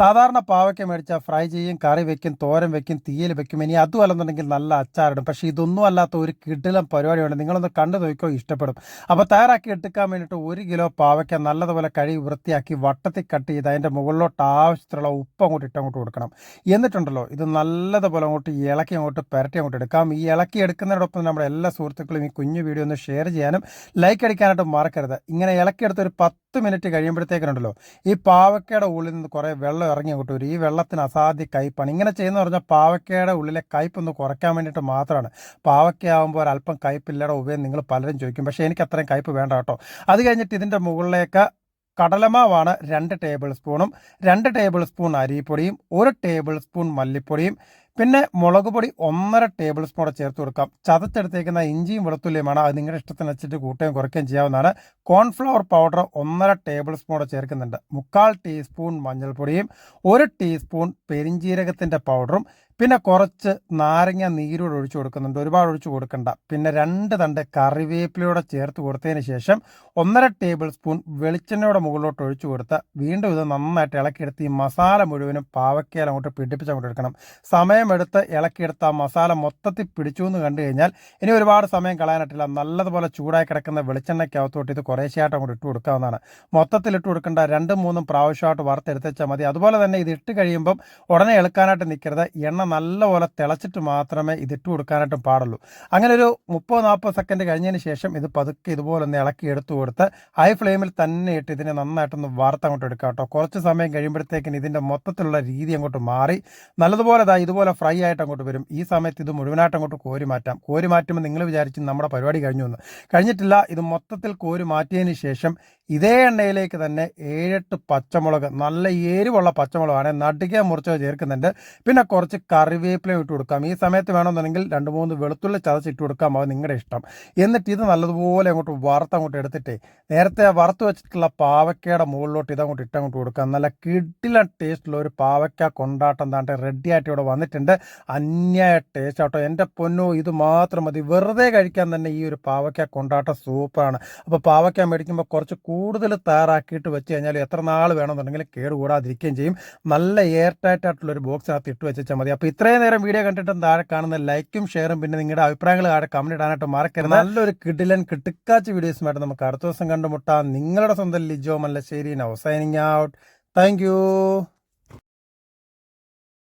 സാധാരണ പാവയ്ക്ക മേടിച്ച ഫ്രൈ ചെയ്യും കറി വെക്കും തോരൻ വെക്കും തീയൽ വെക്കും. ഇനി അതും അല്ലെന്നുണ്ടെങ്കിൽ നല്ല അച്ചാറിടും. പക്ഷേ ഇതൊന്നും അല്ലാത്ത ഒരു കിടിലം പരിപാടിയുണ്ട് നിങ്ങളൊന്ന് കണ്ടു നോക്കിയോ ഇഷ്ടപ്പെടും. അപ്പോൾ തയ്യാറാക്കി എടുക്കാൻ വേണ്ടിയിട്ട് ഒരു കിലോ പാവയ്ക്ക നല്ലതുപോലെ കഴുകി വൃത്തിയാക്കി വട്ടത്തിൽ കട്ട് ചെയ്ത് അതിന്റെ മുകളിലോട്ട് ആവശ്യത്തിലുള്ള ഉപ്പ് അങ്ങോട്ട് ഇട്ടങ്ങോട്ട് കൊടുക്കണം. എന്നിട്ടുണ്ടല്ലോ ഇത് നല്ലതുപോലെ അങ്ങോട്ട് ഇളക്കി അങ്ങോട്ട് പുരട്ടി അങ്ങോട്ട് എടുക്കാം. ഈ ഇളക്കി എടുക്കുന്നതിനോടൊപ്പം നമ്മുടെ എല്ലാ സുഹൃത്തുക്കളും ഈ കുഞ്ഞു വീഡിയോ ഒന്ന് ഷെയർ ചെയ്യാനും ലൈക്ക് അടിക്കാനായിട്ട് മറക്കരുത്. ഇങ്ങനെ ഇളക്കിയെടുത്ത് ഒരു പത്ത് മിനിറ്റ് കഴിയുമ്പോഴത്തേക്കിനുണ്ടല്ലോ ഈ പാവയ്ക്കയുടെ ഉള്ളിൽ നിന്ന് കുറേ വെള്ളം ഇറങ്ങി വരും. ഈ വെള്ളത്തിന് അസാധ്യ കയ്പാണ്. ഇങ്ങനെ ചെയ്യുന്ന പറഞ്ഞാൽ പാവയ്ക്കയുടെ ഉള്ളിലെ കയ്പ് ഒന്ന് കുറയ്ക്കാൻ വേണ്ടിയിട്ട് മാത്രമാണ്. പാവയ്ക്കയാകുമ്പോൾ ഒരല്പം കയ്പില്ലയുടെ ഉപയോഗം നിങ്ങൾ പലരും ചോദിക്കും. പക്ഷേ എനിക്ക് അത്രയും കയ്പ് വേണ്ട കേട്ടോ. അത് കഴിഞ്ഞിട്ട് ഇതിന്റെ മുകളിലേക്ക് കടലമാവാണ് രണ്ട് ടേബിൾ സ്പൂണും രണ്ട് ടേബിൾ സ്പൂൺ അരിപ്പൊടിയും ഒരു ടേബിൾ സ്പൂൺ മല്ലിപ്പൊടിയും പിന്നെ മുളക് പൊടി ഒന്നര ടേബിൾ സ്പൂൺ ചേർത്ത് കൊടുക്കാം. ചതച്ചെടുത്തേക്കുന്ന ഇഞ്ചിയും വെളുത്തുള്ളിയുമാണ് അത് നിങ്ങളുടെ ഇഷ്ടത്തിന് വെച്ചിട്ട് കൂട്ടുകയും കുറയ്ക്കുകയും ചെയ്യാവുന്നതാണ്. കോൺഫ്ലവർ പൗഡർ ഒന്നര ടേബിൾ സ്പൂൺ ചേർക്കുന്നുണ്ട്. മുക്കാൽ ടീസ്പൂൺ മഞ്ഞൾപ്പൊടിയും ഒരു ടീസ്പൂൺ പെരിഞ്ജീരകത്തിന്റെ പൗഡറും പിന്നെ കുറച്ച് നാരങ്ങ നീരോട് ഒഴിച്ചു കൊടുക്കുന്നുണ്ട്. ഒരുപാട് ഒഴിച്ചു കൊടുക്കണ്ട. പിന്നെ രണ്ട് തണ്ട് കറിവേപ്പിലയോടെ ചേർത്ത് കൊടുത്തതിന് ശേഷം ഒന്നര ടേബിൾ സ്പൂൺ വെളിച്ചെണ്ണയുടെ മുകളിലോട്ട് ഒഴിച്ചു കൊടുത്ത് വീണ്ടും ഇത് നന്നായിട്ട് ഇളക്കിയെടുത്ത് ഈ മസാല മുഴുവനും പാവക്കയിൽ അങ്ങോട്ട് പിടിപ്പിച്ച് അങ്ങോട്ട് എടുക്കണം. സമയമെടുത്ത് ഇളക്കിയെടുത്ത് ആ മസാല മൊത്തത്തിൽ പിടിച്ചു എന്ന് കണ്ടു കഴിഞ്ഞാൽ ഇനി ഒരുപാട് സമയം കളയാനായിട്ടില്ല. നല്ലതുപോലെ ചൂടായി കിടക്കുന്ന വെളിച്ചെണ്ണയ്ക്കകത്തോട്ട് ഇത് കുറേശ്ശായിട്ട് അങ്ങോട്ട് ഇട്ട് കൊടുക്കാവുന്നതാണ്. മൊത്തത്തിൽ ഇട്ട് കൊടുക്കേണ്ട. രണ്ടും മൂന്നും പ്രാവശ്യമായിട്ട് വറുത്തെടുത്തുവെച്ചാൽ മതി. അതുപോലെ തന്നെ ഇത് ഇട്ട് കഴിയുമ്പം ഉടനെ ഇളക്കാനായിട്ട് നിൽക്കരുത്. എണ്ണ നല്ലപോലെ തിളച്ചിട്ട് മാത്രമേ ഇത് ഇട്ട് കൊടുക്കാനായിട്ട് പാടുള്ളൂ. അങ്ങനെ ഒരു മുപ്പത് നാൽപ്പത് സെക്കൻഡ് കഴിഞ്ഞതിന് ശേഷം ഇത് പതുക്കെ ഇതുപോലെ ഒന്ന് ഇളക്കി എടുത്തു കൊടുത്ത് ഹൈ ഫ്ലെയിമിൽ തന്നെ ഇട്ട് ഇതിനെ നന്നായിട്ടൊന്ന് വറുത്ത് അങ്ങോട്ട് എടുക്കാം കേട്ടോ. കുറച്ച് സമയം കഴിയുമ്പോഴത്തേക്കിന് ഇതിന്റെ മൊത്തത്തിലുള്ള രീതി അങ്ങോട്ട് മാറി. നല്ലതുപോലെ ഇതാ ഇതുപോലെ ഫ്രൈ ആയിട്ട് അങ്ങോട്ട് വരും. ഈ സമയത്ത് ഇത് മുഴുവനായിട്ട് അങ്ങോട്ട് കോരി മാറ്റാം. കോരി മാറ്റുമ്പോൾ നിങ്ങൾ വിചാരിച്ചു നമ്മുടെ പരിപാടി കഴിഞ്ഞു എന്ന്. കഴിഞ്ഞിട്ടില്ല ഇത് മൊത്തത്തിൽ കോരി മാറ്റിയതിന് ശേഷം ഇതേ എണ്ണയിലേക്ക് തന്നെ ഏഴെട്ട് പച്ചമുളക് നല്ല എരിവുള്ള പച്ചമുളകാണ്. നടുകെ മുറിച്ചോ ചേർക്കുന്നുണ്ട്. പിന്നെ കുറച്ച് കറിവേപ്പിലയും ഇട്ട് കൊടുക്കാം. ഈ സമയത്ത് വേണമെന്നുണ്ടെങ്കിൽ രണ്ട് മൂന്ന് വെളുത്തുള്ളി ചതച്ചിട്ട് കൊടുക്കാം. അത് നിങ്ങളുടെ ഇഷ്ടം. എന്നിട്ട് ഇത് നല്ലതുപോലെ അങ്ങോട്ട് വറുത്ത് അങ്ങോട്ട് എടുത്തിട്ടേ നേരത്തെ വറുത്ത് വെച്ചിട്ടുള്ള പാവക്കയുടെ മുകളിലോട്ട് ഇതങ്ങോട്ട് ഇട്ടങ്ങോട്ട് കൊടുക്കാം. നല്ല കിടില ടേസ്റ്റുള്ള ഒരു പാവക്ക കൊണ്ടാട്ടം താണ്ട് റെഡി ആയിട്ട് ഇവിടെ വന്നിട്ടുണ്ട്. അന്യായ ടേസ്റ്റ് ആട്ടോ. എന്റെ പൊന്നോ ഇത് മാത്രം മതി. വെറുതെ കഴിക്കാൻ തന്നെ ഈ ഒരു പാവക്ക കൊണ്ടാട്ടം സൂപ്പറാണ് അപ്പോൾ പാവക്ക മേടിക്കുമ്പോൾ കുറച്ച് കൂടുതൽ തയ്യാറാക്കിയിട്ട് വെച്ച് കഴിഞ്ഞാൽ എത്ര നാൾ വേണമെന്നുണ്ടെങ്കിൽ കേടുകൂടാതിരിക്കുകയും ചെയ്യും. നല്ല എയർ ടൈറ്റ് ആയിട്ടുള്ള ഒരു ബോക്സിനകത്ത് ഇട്ട് വെച്ചാൽ മതി. ഇത്രയും നേരം വീഡിയോ കണ്ടിട്ടും താഴെ കാണുന്ന ലൈക്കും ഷെയറും പിന്നെ നിങ്ങളുടെ അഭിപ്രായങ്ങൾ താഴെ കമന്റ് ഇടാനായിട്ട് മറക്കരുത്. നല്ലൊരു കിടിലൻ കിട്ടുക്കാച്ച വീഡിയോസുമായിട്ട് നമുക്ക് അടുത്ത ദിവസം കണ്ടുമുട്ടാം. നിങ്ങളുടെ സ്വന്തം Lijo Mallassery now signing out thank